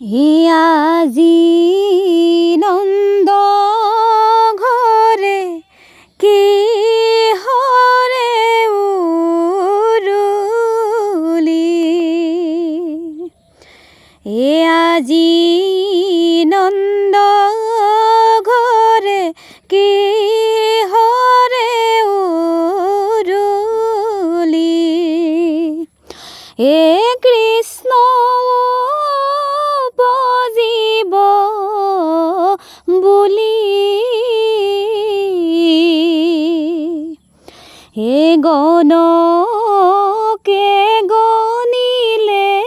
আজি নন্দ ঘরে কি হরে উরুলি? আজি নন্দ ঘরে কি হরে উরুলি? এ কৃষ্ণ হে গণকে গণিলে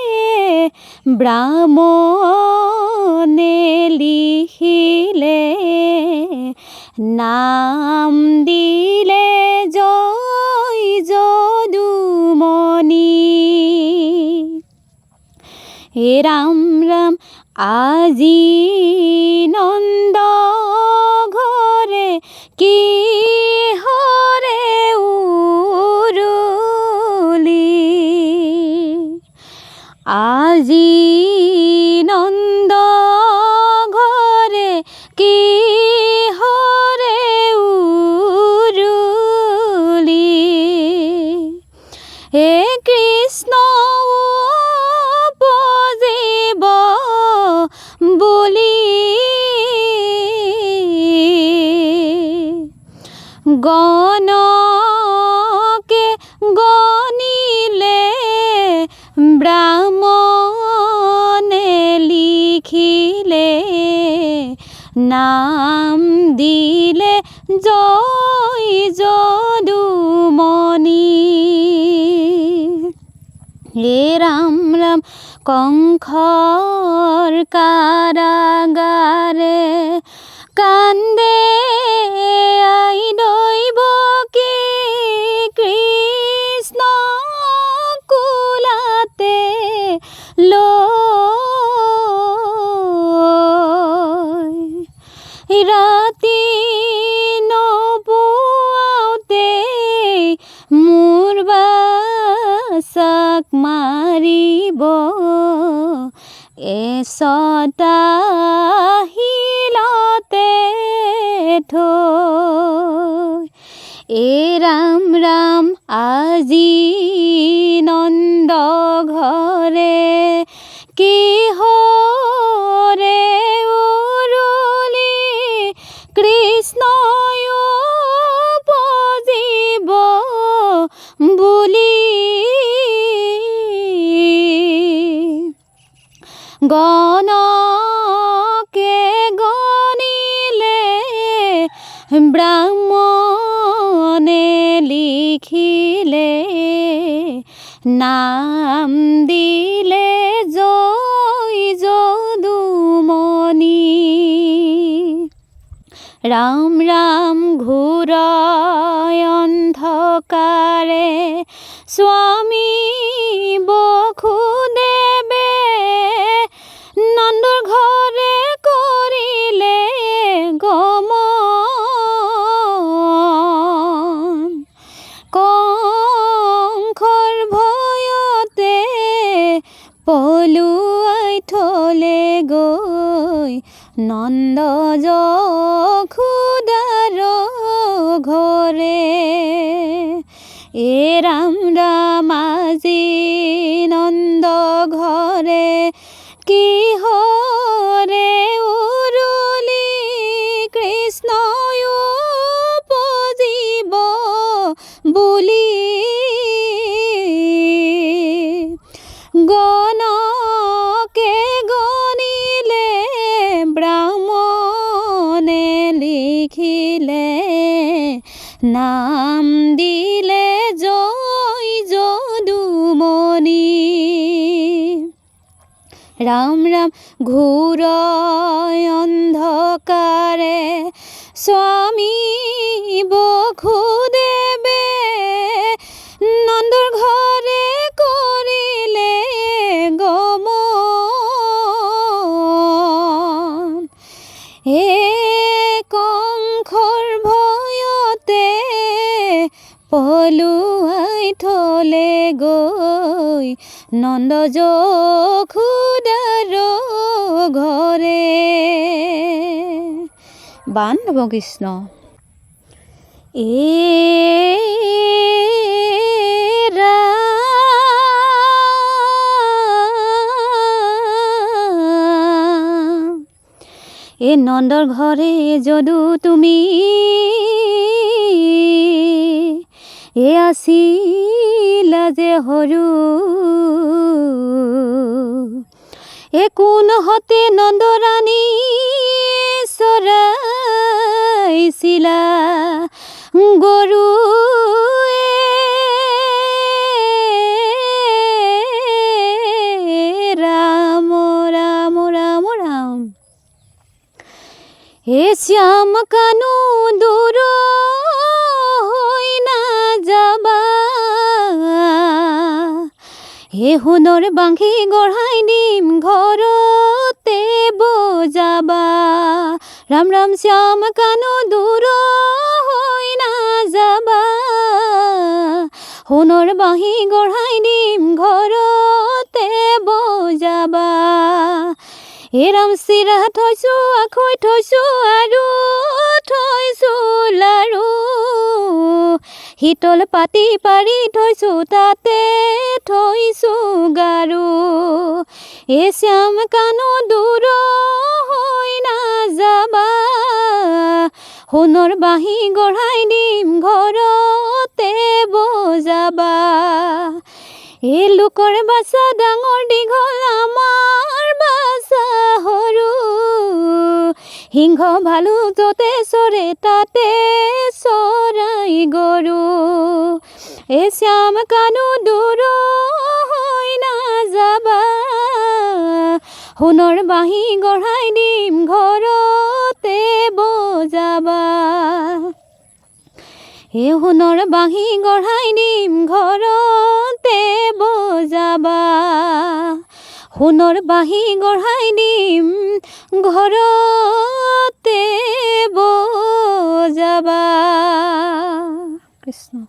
ব্ৰাহ্মণে লিখিলে নাম দিলে জয় যদুমণি। হে ৰাম ৰাম আজি নন্দ আজি নন্দ ঘৰে কি হৰে উৰুলি হে কৃষ্ণ বজিব বুলি। গণকে গণিলে ব্ৰাহ্মণে নাম দিলে জয় যদুমণি। হে ৰাম ৰাম কংসৰ কারাগারে কান্দে লৈ ৰাতি নপুৱাওতে মোৰ বাচাক মাৰিব এচটা শিলতে থৈ এ ৰাম ৰাম আজি নন্দ ঘৰে কি হৰে কৃষ্ণয়ো বজিব বুলি। গণকে গণিলে ব্ৰাহ্মণে লিখিলে নাম দিলে ৰাম ৰাম ঘূৰ অন্ধকাৰে স্বামী বসুদেৱে নন্দৰ ঘৰে কৰিলে গমন। কংসৰ ভয়তে পলুৱাই থলে গৈ নন্দ যশোদাৰ ঘরে এ রাম ৰাম নাম দিলে জয় যদুমণি। ৰাম ৰাম ঘূৰ অন্ধকাৰে স্বামী বসুদেৱে লুয়াই থলে গৈ নন্দ যুদাৰ ঘৰে বান্ধৱ কৃষ্ণ। এ এই নন্দৰ ঘৰে যদু তুমি এ আছিলা যে সৰু এ কোনহতে নন্দৰাণী চৰাইছিলা গৰু ৰাম ৰাম ৰাম ৰাম যাবা হে সোণৰ বাংশী গঢ়াই নিম ঘৰতে বজাবা ৰাম ৰাম শ্যাম কানু দূৰ হৈ নাযাবা সোণৰ বাঁহী গঢ়াই নিম ঘৰতে বজাবা হে ৰাম চিৰা থৈছো আখৈ থৈছো আৰু থৈছো লাৰু শীতল পাতি পাৰি থৈছো তাতে থৈছো গাৰু এ শ্যাম কানো দূৰ হৈ নাযাবা সোণৰ বাঁহী গঢ়াই দিম ঘৰতে বজাবা এই লোকৰ বাচা ডাঙৰ দীঘল আমাৰ বাচা সৰু সিংহ ভালু য'তে চৰে তাতে চৰাই গৰু এ শ্যাম কানু দূৰ হৈ নাযাবা সোণৰ বাঁহী গঢ়াই দিম ঘৰতে বজাবা হে সোণৰ বাঁহী গঢ়াই দিম ঘৰতে সোণৰ বাঁহী গঢ়াই নিম ঘৰতে বজাবা। কৃষ্ণ।